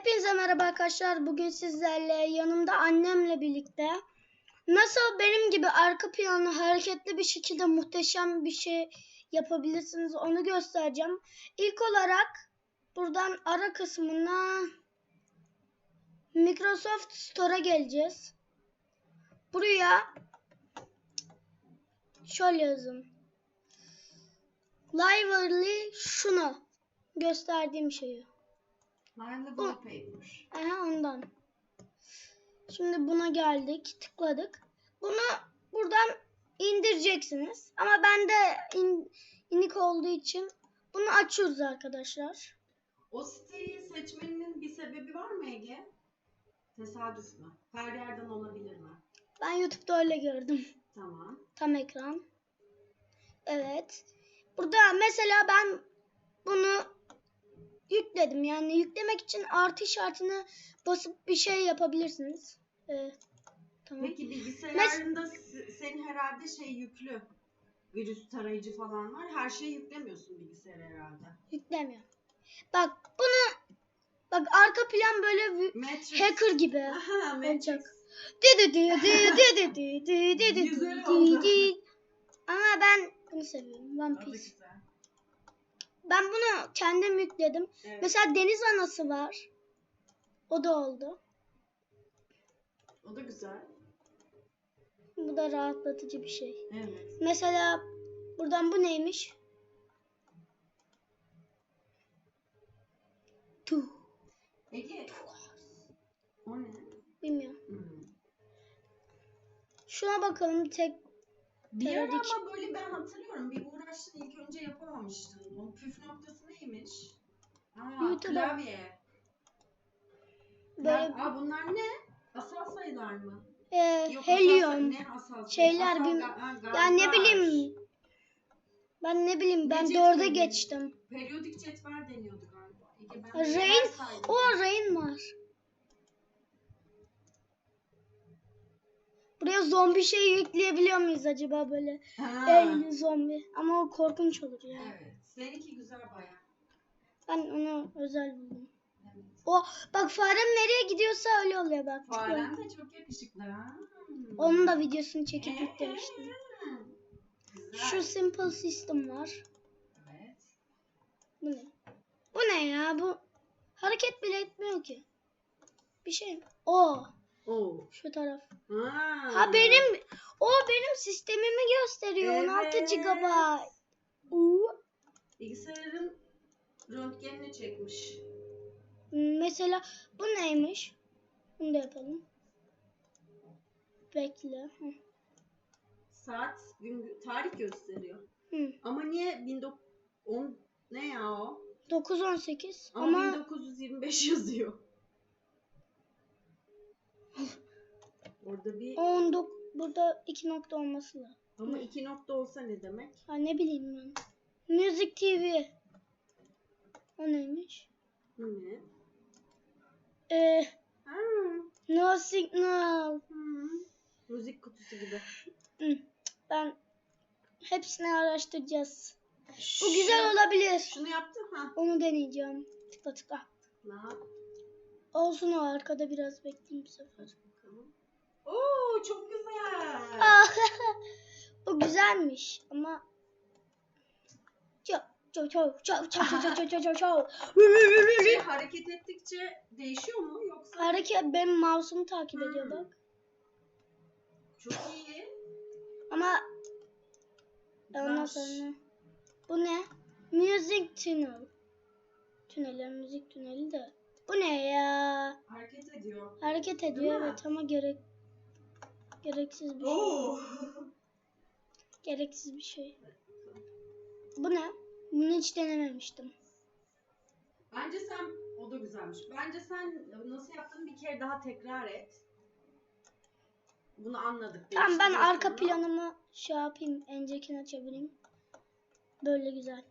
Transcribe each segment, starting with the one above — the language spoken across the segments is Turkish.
Hepinize merhaba arkadaşlar. Bugün sizlerle yanımda annemle birlikte nasıl benim gibi arka planı hareketli bir şekilde muhteşem bir şey yapabilirsiniz onu göstereceğim. İlk olarak buradan ara kısmına Microsoft Store'a geleceğiz. Buraya şöyle yazın. Lively şunu gösterdiğim şeyi. Line the wallpaper. Aha ondan. Şimdi buna geldik. Tıkladık. Bunu buradan indireceksiniz. Ama bende in, inik olduğu için bunu açıyoruz arkadaşlar. O siteyi seçmenin bir sebebi var mı Ege? Tesadüf mü? Her yerden olabilir mi? Ben YouTube'da öyle gördüm. Tamam. Tam ekran. Evet. Burada mesela ben bunu yükledim. Yani yüklemek için artı işaretine basıp bir şey yapabilirsiniz. Ee, tamam. Peki bilgisayarında Mes- senin herhalde şey yüklü. Virüs tarayıcı falan var. Her şeyi yüklemiyorsun bilgisayara herhalde. Yüklemiyorum. Bak bunu bak arka plan böyle Matrix. hacker gibi Aha, olacak. Güzel oldu. Ama ben bunu seviyorum. One Piece. Ben bunu kendim yükledim. Evet. Mesela deniz anası var. O da oldu. O da güzel. Bu da rahatlatıcı bir şey. Evet. Mesela buradan bu neymiş? Tuh. Ege. O ne? Bilmiyorum. Hmm. Şuna bakalım tek Bir ara ama böyle ben hatırlıyorum. Bir uğraştın ilk önce yapamamıştın. Onun püf noktası neymiş? Aa, YouTube'a- klavye. böyle Ben- aa, bunlar ne? Asal sayılar mı? e, Yok, asal helyum. ne asal sayı? şeyler Asal bilmem- ga- ha, Ya ne gazlar. bileyim. Ben ne bileyim ben dörde geçtim. Periyodik cetvel deniyordu galiba. Ege, ben Rain- saydım? O rain var. Buraya zombi şey yükleyebiliyor muyuz acaba böyle? Ha, El zombi. Ama o korkunç olur ya. Evet. Seninki güzel baya. Ben onu özel buldum. Evet. O bak farem nereye gidiyorsa öyle oluyor bak. Faren de çok yakışıklı ha. Onun da videosunu çekip yüklemiştim. Güzel. Şu simple system var. Evet. Bu ne? Bu ne ya? Bu hareket bile etmiyor ki. Bir şey? O Oo. şu taraf. Ha. Ha benim o benim sistemimi gösteriyor. 16 Evet. GB. Uuu. Bilgisayarın röntgenini çekmiş. Mesela bu neymiş? Bunu da yapalım. Bekle. Hı. Saat, gün, tarih gösteriyor. Hı. Ama niye 1910 ne ya o? 918 Ama, ama 1925 yazıyor. Orada bir 19 burada 2 nokta olması lazım. ama iki nokta olsa ne demek? Ha ne bileyim ben. Music TV. O neymiş? Bu ne? Ee, Ha. no signal. Hı. Müzik kutusu gibi. Hı. Ben hepsini araştıracağız. Bu güzel olabilir. Şunu yaptın ha. Onu deneyeceğim. Tıkla tıkla. Ne yap? Olsun o arkada biraz bekleyeyim bu sefer. Bakalım. Oo çok güzel. Bu güzelmiş ama çok çok çok çok çok çok çok çok çok çok Şey, hareket ettikçe değişiyor mu yoksa? hareket benim mouse'umu takip ediyor Hmm. bak. Çok iyi. Ama ondan Güzelmiş. sonra bu ne? Music tunnel. Tüneller müzik tüneli de. Bu ne ya? Hareket ediyor. Hareket ediyor mi? evet ama gerek gereksiz bir şey. Oo. Gereksiz bir şey. Bu ne? Bunu hiç denememiştim. Bence sen o da güzelmiş. Bence sen nasıl yaptığını bir kere daha tekrar et. Bunu anladık. Tamam ben arka planımı şey yapayım. Encekini açabileyim. Böyle güzel.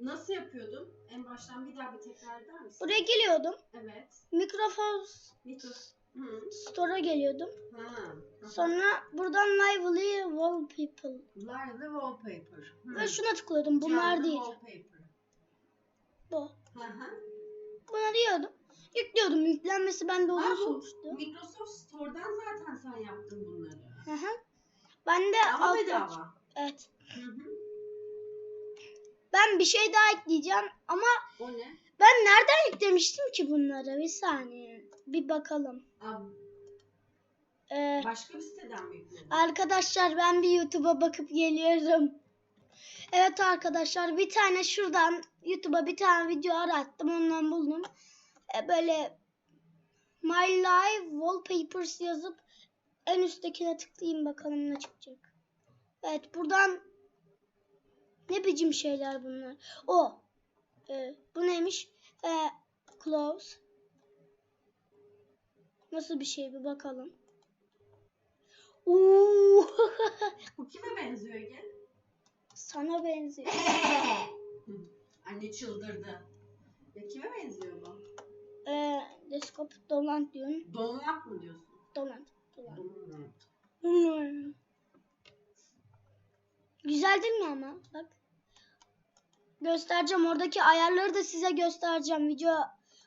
Nasıl yapıyordun? En baştan bir daha bir tekrar eder misin? Buraya geliyordum. Evet. Mikrofon Mitos. Hı. Store'a geliyordum. Ha. Sonra buradan Lively Wallpaper. Live the wallpaper. Hı. Ve şuna tıklıyordum. Bunlar Canlı değil. Wallpaper. Bu. Hı hı. Buna diyordum. yüklüyordum. Yüklenmesi bende Ha, olur bu. Microsoft Store'dan zaten sen yaptın bunları. Hı hı. Ben de Ama alt- bedava. Evet. Hı hı. Ben bir şey daha ekleyeceğim ama O ne? ben nereden yüklemiştim ki bunları? Bir saniye. Bir bakalım. Aa, Ee, başka bir siteden mi yükledin? arkadaşlar ben bir YouTube'a bakıp geliyorum. Evet arkadaşlar bir tane şuradan YouTube'a bir tane video arattım ondan buldum. Ee, böyle My Life Wallpapers yazıp en üsttekine tıklayayım bakalım ne çıkacak. Evet buradan ne biçim şeyler bunlar. O. Ee, bu neymiş? Ee, close. Nasıl bir şey bir bakalım. Uuu. Bu kime benziyor Ege? Sana benziyor. Anne çıldırdı. Ya kime benziyor bu? Ee, Deskop dolant diyorsun. Donlak mı diyorsun? Dolant. Dolant. Hmm. Güzel değil mi ama? Bak. Göstereceğim. Oradaki ayarları da size göstereceğim. Video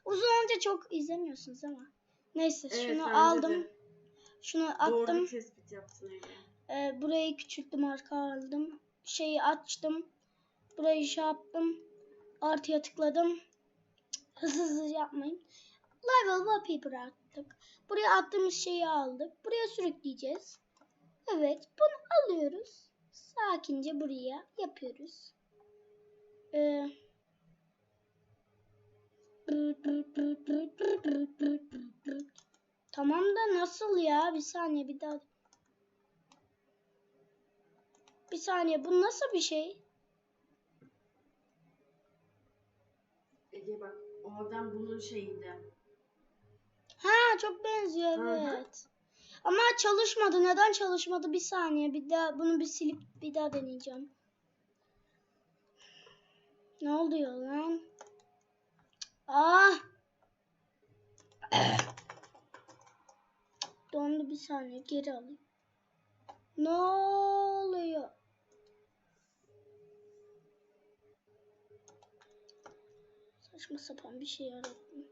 uzun olunca çok izlemiyorsunuz ama. Neyse Evet, şunu aldım. Şunu Doğru attım. bir tespit yaptın Ege. Ee, burayı küçülttüm arka aldım. Şeyi açtım. Burayı şey yaptım. Artıya tıkladım. Cık, Hızlı hızlı yapmayın. Level wallpaper attık. Buraya attığımız şeyi aldık. Buraya sürükleyeceğiz. Evet bunu alıyoruz. Sakince buraya yapıyoruz. Ee, Tamam da nasıl ya? Bir saniye bir daha. Bir saniye bu nasıl bir şey? Ege bak o adam bunun şeyiydi. Ha çok benziyor Hı hı. evet. Ama çalışmadı. Neden çalışmadı? Bir saniye. Bir daha bunu bir silip bir daha deneyeceğim. Ne oluyor lan? Ah! Dondu bir saniye. Geri alayım. Ne oluyor? Saçma sapan bir şey yarattım.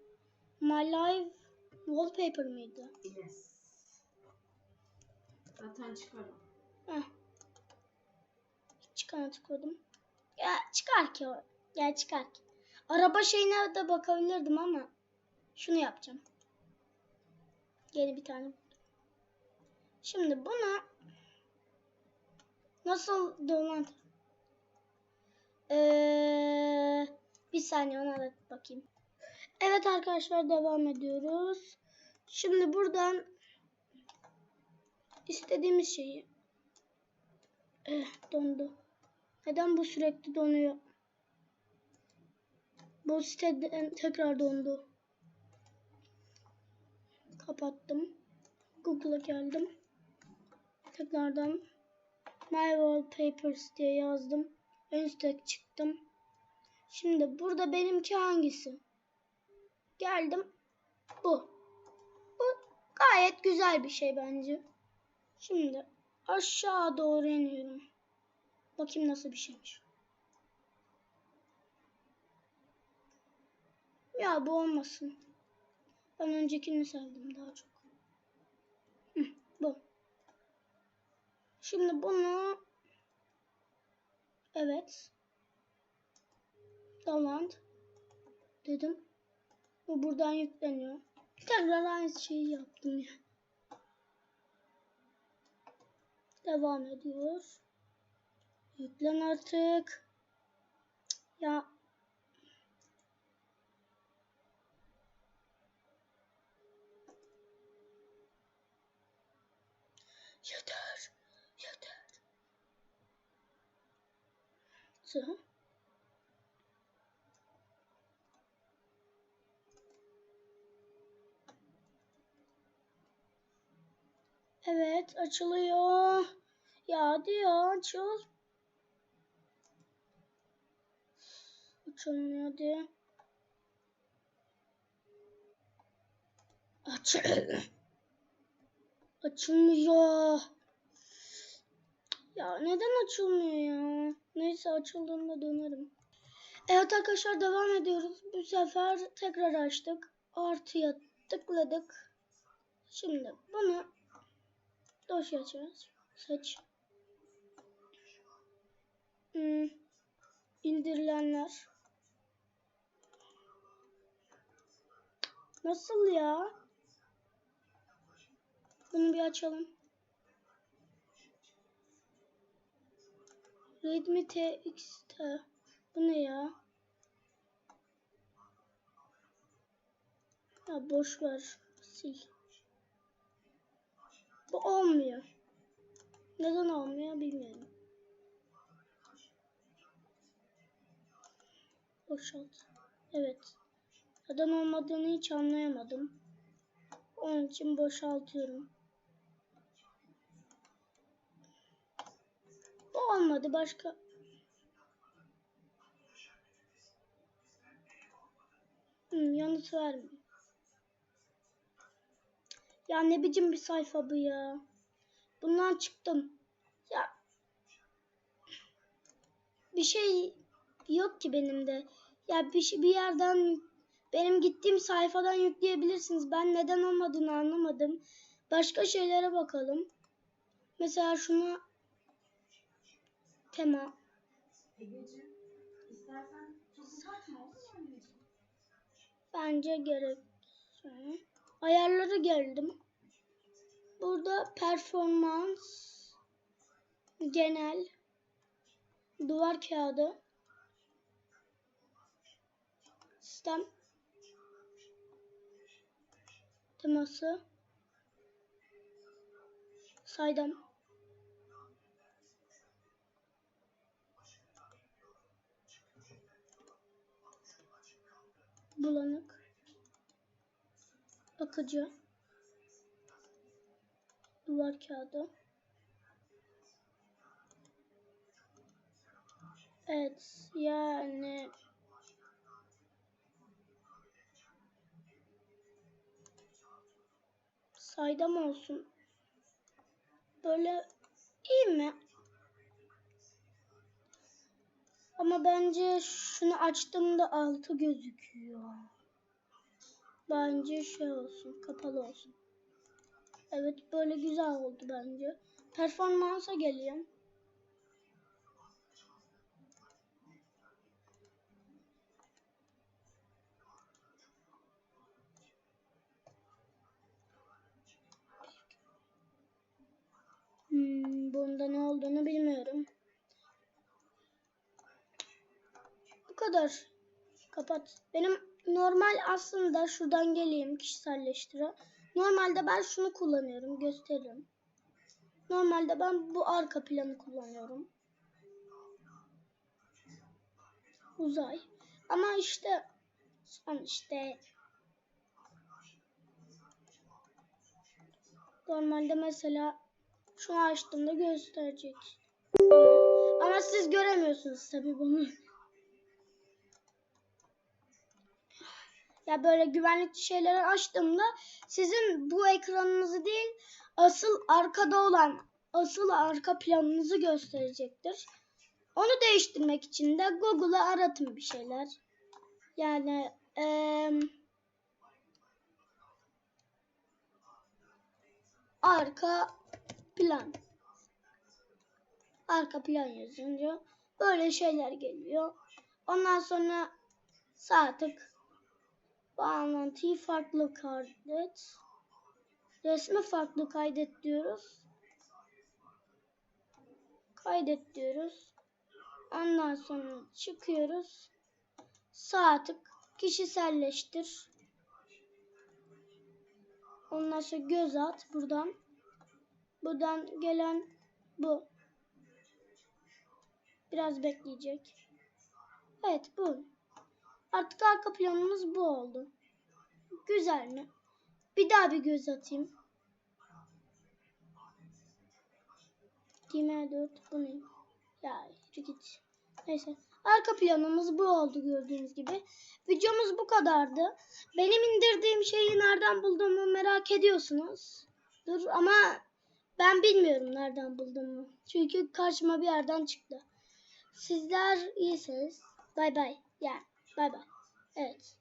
My life wallpaper mıydı? Yes. Zaten çıkarım. Heh. Çıkana tıkladım. Ya çıkar ki o. Ya çıkar ki. Araba şeyine de bakabilirdim ama şunu yapacağım. Yeni bir tane. Şimdi bunu nasıl dolant ee, bir saniye ona da bakayım. Evet arkadaşlar devam ediyoruz. Şimdi buradan istediğimiz şeyi Eh, dondu. Neden bu sürekli donuyor? Bu siteden tekrar dondu. Kapattım. Google'a geldim. Tekrardan My Wallpapers diye yazdım. En üstte çıktım. Şimdi burada benimki hangisi? Geldim. Bu. Bu gayet güzel bir şey bence. Şimdi aşağı doğru iniyorum. Bakayım nasıl bir şeymiş. Ya bu olmasın. Ben öncekini sevdim daha çok. Hı, bu. Şimdi bunu evet download dedim. Bu buradan yükleniyor. Tekrar aynı şeyi yaptım ya. Devam ediyor. Yüklen artık. Ya. Sıra. Evet açılıyor. Ya ya açıl. Açılmıyor hadi. Aç. Açılmıyor. Ya neden açılmıyor ya? Neyse açıldığında dönerim. Evet arkadaşlar devam ediyoruz. Bu sefer tekrar açtık. artıya tıkladık. Şimdi bunu dosya açacağız. Seç. Hmm, indirilenler. Nasıl ya? Bunu bir açalım. Redmi TXT. Bu ne ya? Ya boş ver. Sil. Bu olmuyor. Neden olmuyor bilmiyorum. Boşalt. Evet. Neden olmadığını hiç anlayamadım. Onun için boşaltıyorum. Olmadı başka. Hmm, yanıt vermiyor. Ya ne biçim bir sayfa bu ya. Bundan çıktım. Ya bir şey yok ki benim de. Ya bir, şey- bir yerden benim gittiğim sayfadan yükleyebilirsiniz. Ben neden olmadığını anlamadım. Başka şeylere bakalım. Mesela şuna anneciğim? Bence gerek. Sonra Ayarlara geldim. Burada performans genel duvar kağıdı sistem teması saydam bulanık akıcı duvar kağıdı. Evet yani saydam olsun. Böyle iyi mi ama bence şunu açtığımda altı gözüküyor Bence şey olsun, kapalı olsun. Evet, böyle güzel oldu bence. Performansa geleyim. Hmm, bunda ne olduğunu bilmiyorum. Kadar. Kapat. Benim normal aslında şuradan geleyim kişiselleştire. Normalde ben şunu kullanıyorum. Gösteririm. Normalde ben bu arka planı kullanıyorum. Uzay. Ama işte son işte normalde mesela şunu açtığımda gösterecek. Ama, siz göremiyorsunuz tabii bunu. Ya böyle güvenlikli şeyleri açtığımda sizin bu ekranınızı değil asıl arkada olan asıl arka planınızı gösterecektir. Onu değiştirmek için de Google'a aratın bir şeyler. Yani eee, arka plan. Arka plan yazınca böyle şeyler geliyor. Ondan sonra sağ tık bağlantıyı farklı kaydet. Resmi farklı kaydet diyoruz. Kaydet diyoruz. Ondan sonra çıkıyoruz. Sağ tık kişiselleştir. Ondan sonra göz at buradan. Buradan gelen bu. Biraz bekleyecek. Evet bu. Artık arka planımız bu oldu. Güzel mi? Bir daha bir göz atayım. Dime 4 bu ne? Ya git. Neyse. Arka planımız bu oldu gördüğünüz gibi. Videomuz bu kadardı. Benim indirdiğim şeyi nereden bulduğumu merak ediyorsunuz. Dur ama ben bilmiyorum nereden bulduğumu. Çünkü karşıma bir yerden çıktı. Sizler iyisiniz. Bay bay. Yani bay bay. Evet.